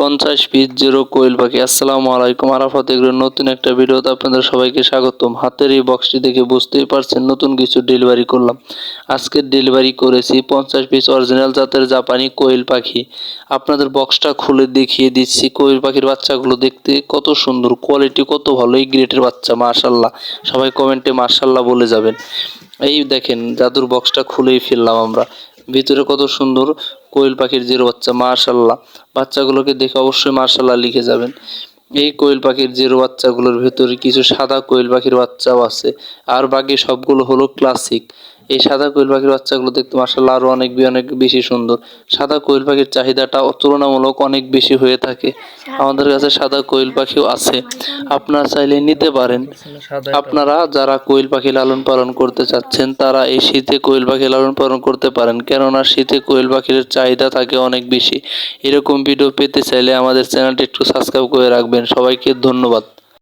পঞ্চাশ piece zero কোয়েল পাখি। আসসালামু আলাইকুম, আরাফাত এগুলোর নতুন একটা ভিডিওতে আপনাদের সবাইকে স্বাগতম। হাতের এই বক্সটি দেখে বুঝতেই পারছেন নতুন কিছু ডেলিভারি করলাম। আজকের ডেলিভারি করেছি পঞ্চাশ পিস অরিজিনাল জাতের জাপানি কোয়েল পাখি। আপনাদের বক্সটা খুলে দেখিয়ে দিচ্ছি। কোয়েল পাখির বাচ্চাগুলো দেখতে কত সুন্দর কোয়ালিটি কত ভালো, এই গ্রেটের বাচ্চা মাশাল্লাহ সবাই কমেন্টে মার্শাল্লাহ বলে যাবেন। এই দেখেন, জাদুর বক্সটা খুলেই ফেললাম আমরা। ভিতরে কত সুন্দর কোয়েল পাখির জেরো বাচ্চা মার্শাল্লাহ বাচ্চাগুলোকে দেখে অবশ্যই মার্শাল্লাহ লিখে যাবেন। এই কোয়েল পাখির জেরো বাচ্চাগুলোর ভেতরে কিছু সাদা কোয়েল পাখির বাচ্চাও আছে। আর বাকি সবগুলো হলো ক্লাসিক এই সাদা কোয়েল পাখির বাচ্চাগুলো দেখতে মার্শাল্লাহ আরও অনেক অনেক বেশি সুন্দর। সাদা কোয়েল পাখির চাহিদাটা তুলনামূলক অনেক বেশি হয়ে থাকে। আমাদের কাছে সাদা কোয়েল পাখিও আছে। আপনারা চাইলে নিতে পারেন। আপনারা যারা কোয়েল পাখি লালন পালন করতে চাচ্ছেন, তারা এই শীতে কোয়েল পাখি লালন পালন করতে পারেন। কেননা শীতে কোয়েল পাখির চাহিদা থাকে অনেক বেশি। এরকম ভিডিও পেতে চাইলে আমাদের চ্যানেলটি একটু সাবস্ক্রাইব করে রাখবেন। সবাইকে ধন্যবাদ।